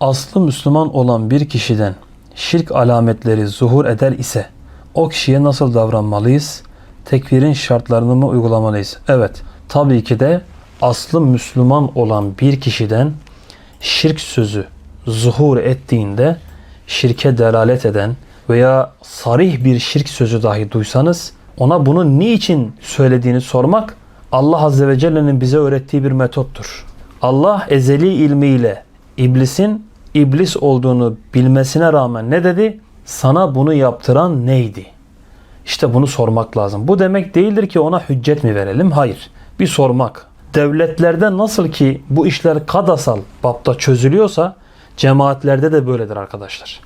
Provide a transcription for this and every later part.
aslı Müslüman olan bir kişiden şirk alametleri zuhur eder ise o kişiye nasıl davranmalıyız? Tekfirin şartlarını mı uygulamalıyız? Evet, tabii ki de aslı Müslüman olan bir kişiden şirk sözü zuhur ettiğinde şirke delalet eden veya sarih bir şirk sözü dahi duysanız ona bunu niçin söylediğini sormak Allah Azze ve Celle'nin bize öğrettiği bir metottur. Allah ezeli ilmiyle iblisin iblis olduğunu bilmesine rağmen ne dedi? Sana bunu yaptıran neydi? İşte bunu sormak lazım. Bu demek değildir ki ona hüccet mi verelim? Hayır. Bir sormak. Devletlerde nasıl ki bu işler kadasal bapta çözülüyorsa cemaatlerde de böyledir arkadaşlar.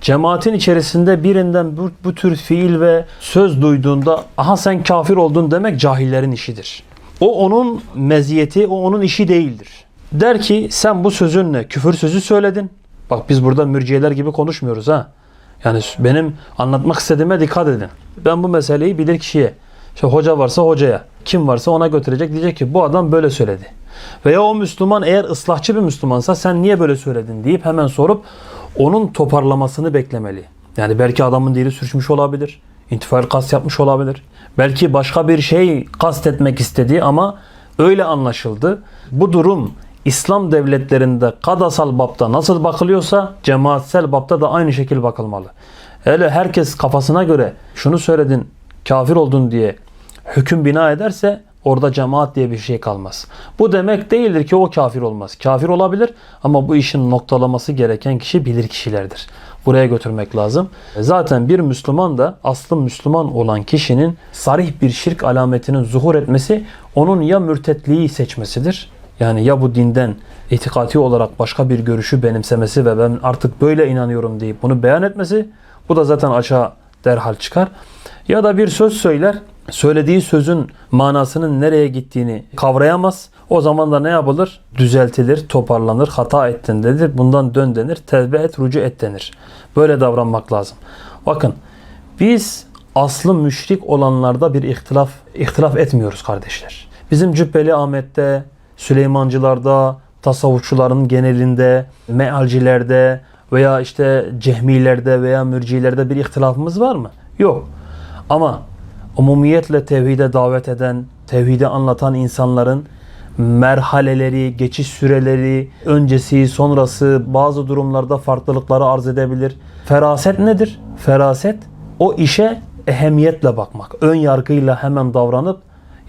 Cemaatin içerisinde birinden bu, bu tür fiil ve söz duyduğunda aha sen kafir oldun demek cahillerin işidir. O onun meziyeti, o onun işi değildir. Der ki sen bu sözünle küfür sözü söyledin. Bak biz burada mürciyeler gibi konuşmuyoruz ha. Yani benim anlatmak istediğime dikkat edin. Ben bu meseleyi bilir kişiye, işte hoca varsa hocaya, kim varsa ona götürecek diyecek ki bu adam böyle söyledi. Veya o Müslüman eğer ıslahçı bir Müslümansa sen niye böyle söyledin deyip hemen sorup onun toparlamasını beklemeli. Yani belki adamın dili sürçmüş olabilir. İntifal kast yapmış olabilir. Belki başka bir şey kastetmek istediği ama öyle anlaşıldı. Bu durum İslam devletlerinde kadasal bapta nasıl bakılıyorsa cemaatsel bapta da aynı şekil bakılmalı. Hele herkes kafasına göre şunu söyledin kafir oldun diye hüküm bina ederse orada cemaat diye bir şey kalmaz. Bu demek değildir ki o kafir olmaz. Kafir olabilir ama bu işin noktalaması gereken kişi bilir kişilerdir. Buraya götürmek lazım. Zaten bir Müslüman da aslı Müslüman olan kişinin sarih bir şirk alametinin zuhur etmesi onun ya mürtetliği seçmesidir. Yani ya bu dinden itikati olarak başka bir görüşü benimsemesi ve ben artık böyle inanıyorum deyip bunu beyan etmesi bu da zaten aşağı derhal çıkar. Ya da bir söz söyler, söylediği sözün manasının nereye gittiğini kavrayamaz. O zaman da ne yapılır? Düzeltilir, toparlanır, hata ettin denir. Bundan dön denir, tevbe et, rucu et denir. Böyle davranmak lazım. Bakın biz aslı müşrik olanlarda bir ihtilaf ihtilaf etmiyoruz kardeşler. Bizim Cübbeli Ahmet'te, Süleymancılarda, tasavvufçuların genelinde, mealcilerde veya işte cehmilerde veya mürcilerde bir ihtilafımız var mı? Yok. Ama umumiyetle tevhide davet eden, tevhide anlatan insanların merhaleleri, geçiş süreleri, öncesi, sonrası bazı durumlarda farklılıkları arz edebilir. Feraset nedir? Feraset o işe ehemmiyetle bakmak. Ön yargıyla hemen davranıp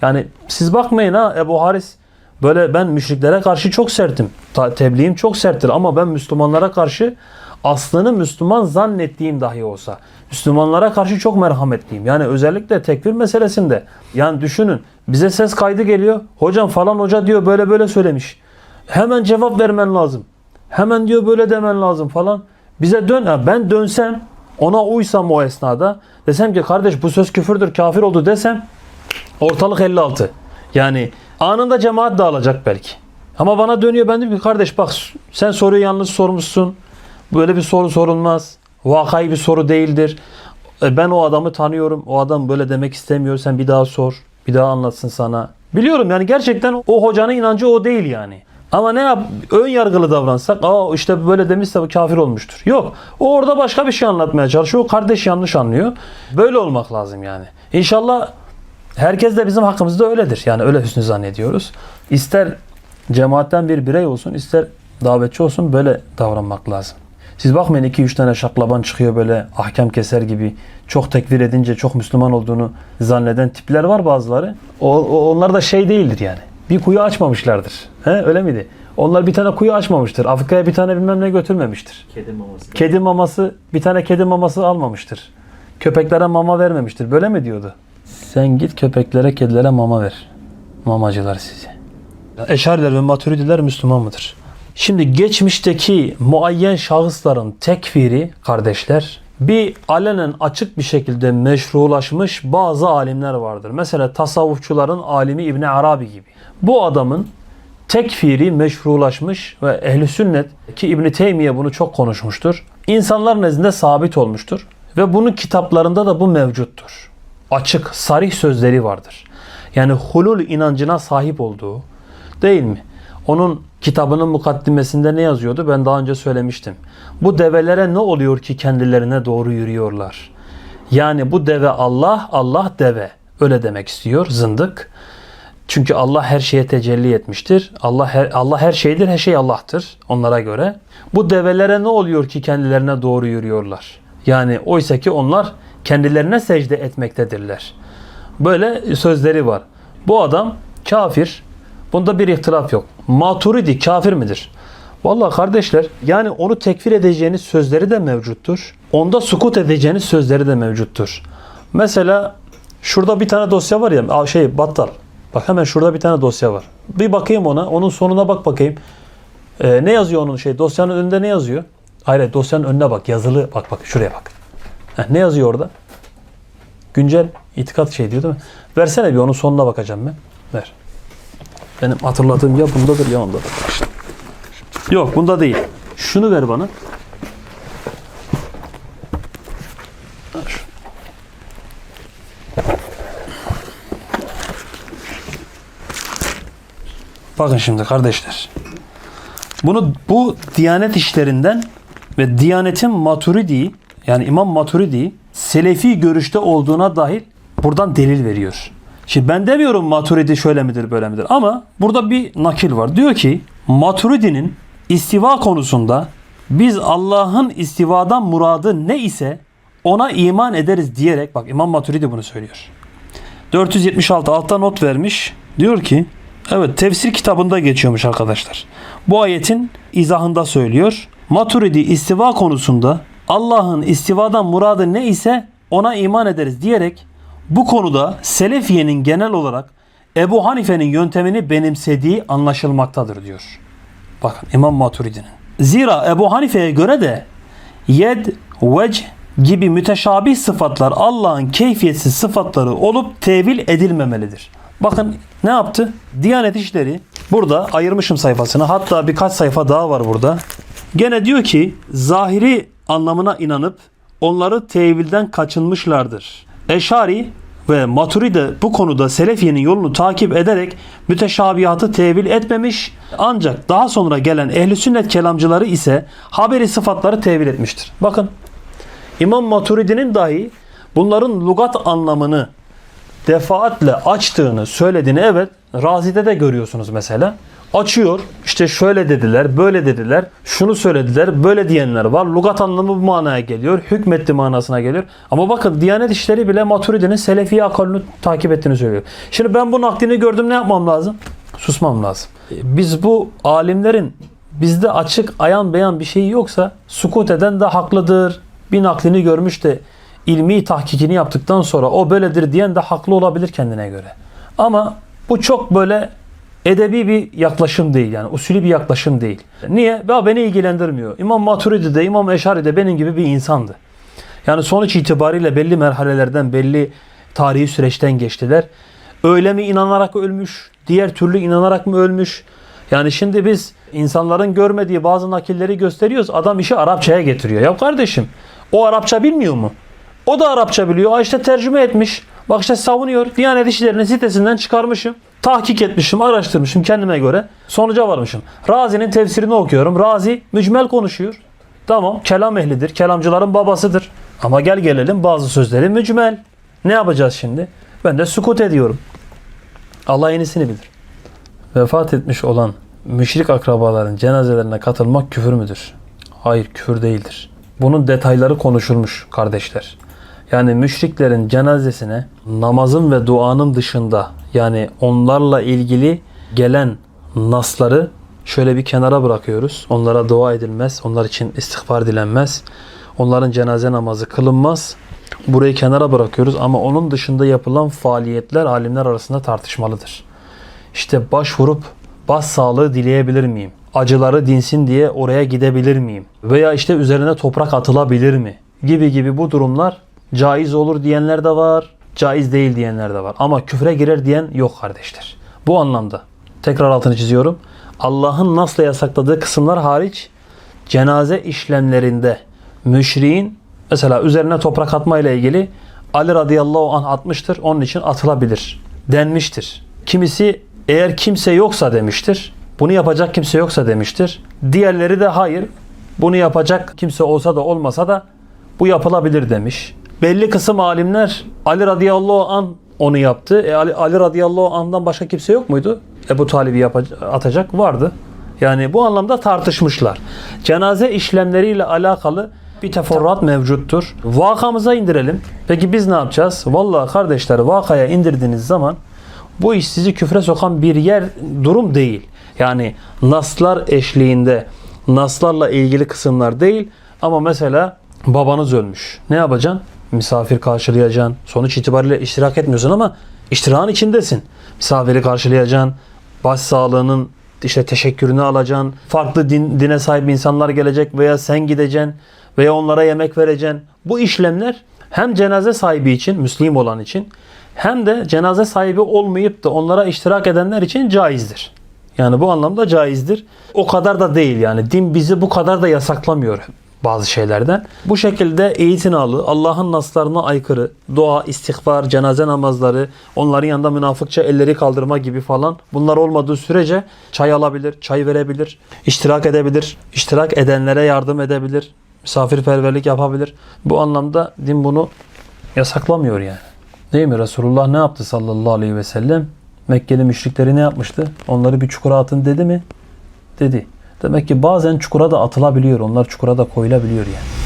yani siz bakmayın ha Ebu Haris böyle ben müşriklere karşı çok sertim. Tebliğim çok serttir ama ben Müslümanlara karşı aslını Müslüman zannettiğim dahi olsa Müslümanlara karşı çok merhametliyim. Yani özellikle tekfir meselesinde. Yani düşünün bize ses kaydı geliyor. Hocam falan hoca diyor böyle böyle söylemiş. Hemen cevap vermen lazım. Hemen diyor böyle demen lazım falan. Bize dön. Ha, ben dönsem ona uysam o esnada desem ki kardeş bu söz küfürdür kafir oldu desem ortalık 56. Yani anında cemaat dağılacak belki. Ama bana dönüyor ben diyorum ki kardeş bak sen soruyu yanlış sormuşsun. Böyle bir soru sorulmaz. Vakayı bir soru değildir. E, Ben o adamı tanıyorum. O adam böyle demek istemiyor. Sen bir daha sor. Bir daha anlatsın sana. Biliyorum yani gerçekten o hocanın inancı o değil yani. Ama ne yap? Ön yargılı davransak, aa işte böyle demişse bu kafir olmuştur. Yok. O orada başka bir şey anlatmaya çalışıyor. O kardeş yanlış anlıyor. Böyle olmak lazım yani. İnşallah herkes de bizim hakkımızda öyledir. Yani öyle hüsnü zannediyoruz. İster cemaatten bir birey olsun, ister davetçi olsun böyle davranmak lazım. Siz bakmayın 2-3 tane şaklaban çıkıyor böyle ahkam keser gibi. Çok tekfir edince çok Müslüman olduğunu zanneden tipler var bazıları. O, o- onlar da şey değildir yani. Bir kuyu açmamışlardır. He, öyle miydi? Onlar bir tane kuyu açmamıştır. Afrika'ya bir tane bilmem ne götürmemiştir. Kedi maması. Kedi maması, bir tane kedi maması almamıştır. Köpeklere mama vermemiştir. Böyle mi diyordu? Sen git köpeklere, kedilere mama ver. Mamacılar sizi. Eşariler ve maturidiler Müslüman mıdır? Şimdi geçmişteki muayyen şahısların tekfiri kardeşler bir alenen açık bir şekilde meşrulaşmış bazı alimler vardır. Mesela tasavvufçuların alimi İbn Arabi gibi. Bu adamın tekfiri meşrulaşmış ve ehli sünnet ki İbn Teymiye bunu çok konuşmuştur. İnsanlar nezdinde sabit olmuştur ve bunun kitaplarında da bu mevcuttur. Açık, sarih sözleri vardır. Yani hulul inancına sahip olduğu değil mi? Onun kitabının mukaddimesinde ne yazıyordu? Ben daha önce söylemiştim. Bu develere ne oluyor ki kendilerine doğru yürüyorlar? Yani bu deve Allah, Allah deve. Öyle demek istiyor zındık. Çünkü Allah her şeye tecelli etmiştir. Allah her, Allah her şeydir, her şey Allah'tır onlara göre. Bu develere ne oluyor ki kendilerine doğru yürüyorlar? Yani oysa ki onlar kendilerine secde etmektedirler. Böyle sözleri var. Bu adam kafir. Bunda bir ihtilaf yok. Maturidi kafir midir? Vallahi kardeşler yani onu tekfir edeceğiniz sözleri de mevcuttur. Onda sukut edeceğiniz sözleri de mevcuttur. Mesela şurada bir tane dosya var ya şey battal. Bak hemen şurada bir tane dosya var. Bir bakayım ona. Onun sonuna bak bakayım. Ee, ne yazıyor onun şey? Dosyanın önünde ne yazıyor? Hayır dosyanın önüne bak. Yazılı bak bak şuraya bak. Heh, ne yazıyor orada? Güncel itikat şey diyor değil mi? Versene bir onun sonuna bakacağım ben. Ver. Benim hatırladığım ya bundadır ya ondadır. Yok bunda değil. Şunu ver bana. Bakın şimdi kardeşler. Bunu bu Diyanet işlerinden ve Diyanet'in Maturidi yani İmam Maturidi Selefi görüşte olduğuna dahil buradan delil veriyor. Şimdi ben demiyorum Maturidi şöyle midir böyle midir ama burada bir nakil var. Diyor ki Maturidi'nin istiva konusunda biz Allah'ın istivadan muradı ne ise ona iman ederiz diyerek bak İmam Maturidi bunu söylüyor. 476 altta not vermiş. Diyor ki evet tefsir kitabında geçiyormuş arkadaşlar. Bu ayetin izahında söylüyor. Maturidi istiva konusunda Allah'ın istivadan muradı ne ise ona iman ederiz diyerek bu konuda Selefiye'nin genel olarak Ebu Hanife'nin yöntemini benimsediği anlaşılmaktadır diyor. Bakın İmam Maturidi'nin. Zira Ebu Hanife'ye göre de yed, vec gibi müteşabih sıfatlar Allah'ın keyfiyetsiz sıfatları olup tevil edilmemelidir. Bakın ne yaptı? Diyanet İşleri burada ayırmışım sayfasını. Hatta birkaç sayfa daha var burada. Gene diyor ki zahiri anlamına inanıp onları tevilden kaçınmışlardır. Eşari ve Maturide bu konuda Selefiye'nin yolunu takip ederek müteşabihatı tevil etmemiş ancak daha sonra gelen ehli sünnet kelamcıları ise haberi sıfatları tevil etmiştir. Bakın İmam Maturidi'nin dahi bunların lugat anlamını defaatle açtığını söylediğini evet Razi'de de görüyorsunuz mesela. Açıyor işte şöyle dediler böyle dediler şunu söylediler böyle diyenler var. Lugat anlamı bu manaya geliyor. Hükmetti manasına geliyor. Ama bakın Diyanet İşleri bile Maturidi'nin Selefi akalını takip ettiğini söylüyor. Şimdi ben bu naklini gördüm ne yapmam lazım? Susmam lazım. Biz bu alimlerin bizde açık ayan beyan bir şey yoksa sukut eden de haklıdır. Bir naklini görmüş de ilmi tahkikini yaptıktan sonra o böyledir diyen de haklı olabilir kendine göre. Ama bu çok böyle edebi bir yaklaşım değil yani usulü bir yaklaşım değil. Niye? Ya beni ilgilendirmiyor. İmam Maturidi de İmam Eşari de benim gibi bir insandı. Yani sonuç itibariyle belli merhalelerden belli tarihi süreçten geçtiler. Öyle mi inanarak ölmüş, diğer türlü inanarak mı ölmüş? Yani şimdi biz insanların görmediği bazı nakilleri gösteriyoruz. Adam işi Arapçaya getiriyor. Ya kardeşim o Arapça bilmiyor mu? O da Arapça biliyor. Ha işte tercüme etmiş. Bak işte savunuyor. Diyanet İşleri'nin sitesinden çıkarmışım. Tahkik etmişim, araştırmışım kendime göre. Sonuca varmışım. Razi'nin tefsirini okuyorum. Razi mücmel konuşuyor. Tamam kelam ehlidir. Kelamcıların babasıdır. Ama gel gelelim bazı sözleri mücmel. Ne yapacağız şimdi? Ben de sukut ediyorum. Allah en iyisini bilir. Vefat etmiş olan müşrik akrabaların cenazelerine katılmak küfür müdür? Hayır küfür değildir. Bunun detayları konuşulmuş kardeşler. Yani müşriklerin cenazesine namazın ve duanın dışında yani onlarla ilgili gelen nasları şöyle bir kenara bırakıyoruz. Onlara dua edilmez. Onlar için istiğfar dilenmez. Onların cenaze namazı kılınmaz. Burayı kenara bırakıyoruz ama onun dışında yapılan faaliyetler alimler arasında tartışmalıdır. İşte başvurup bas sağlığı dileyebilir miyim? Acıları dinsin diye oraya gidebilir miyim? Veya işte üzerine toprak atılabilir mi? Gibi gibi bu durumlar caiz olur diyenler de var, caiz değil diyenler de var. Ama küfre girer diyen yok kardeşler. Bu anlamda tekrar altını çiziyorum. Allah'ın nasıl yasakladığı kısımlar hariç cenaze işlemlerinde müşriğin mesela üzerine toprak atma ile ilgili Ali radıyallahu anh atmıştır. Onun için atılabilir denmiştir. Kimisi eğer kimse yoksa demiştir. bunu yapacak kimse yoksa demiştir. Diğerleri de hayır bunu yapacak kimse olsa da olmasa da bu yapılabilir demiş. Belli kısım alimler Ali radıyallahu an onu yaptı. E, Ali, Ali radıyallahu andan başka kimse yok muydu? Ebu Talib'i yapacak, atacak vardı. Yani bu anlamda tartışmışlar. Cenaze işlemleriyle alakalı bir teferruat mevcuttur. Vakamıza indirelim. Peki biz ne yapacağız? Vallahi kardeşler vakaya indirdiğiniz zaman bu iş sizi küfre sokan bir yer durum değil. Yani naslar eşliğinde naslarla ilgili kısımlar değil ama mesela babanız ölmüş. Ne yapacaksın? Misafir karşılayacaksın. Sonuç itibariyle iştirak etmiyorsun ama iştirahın içindesin. Misafiri karşılayacaksın. Baş sağlığının işte teşekkürünü alacaksın. Farklı din, dine sahip insanlar gelecek veya sen gideceksin veya onlara yemek vereceksin. Bu işlemler hem cenaze sahibi için, Müslim olan için hem de cenaze sahibi olmayıp da onlara iştirak edenler için caizdir. Yani bu anlamda caizdir. O kadar da değil yani. Din bizi bu kadar da yasaklamıyor bazı şeylerden. Bu şekilde itinalı, Allah'ın naslarına aykırı, dua, istiğfar, cenaze namazları, onların yanında münafıkça elleri kaldırma gibi falan bunlar olmadığı sürece çay alabilir, çay verebilir, iştirak edebilir, iştirak edenlere yardım edebilir, misafirperverlik yapabilir. Bu anlamda din bunu yasaklamıyor yani. Değil mi? Resulullah ne yaptı sallallahu aleyhi ve sellem? Mekkeli müşrikleri ne yapmıştı? Onları bir çukura atın dedi mi? Dedi. Demek ki bazen çukura da atılabiliyor. Onlar çukura da koyulabiliyor yani.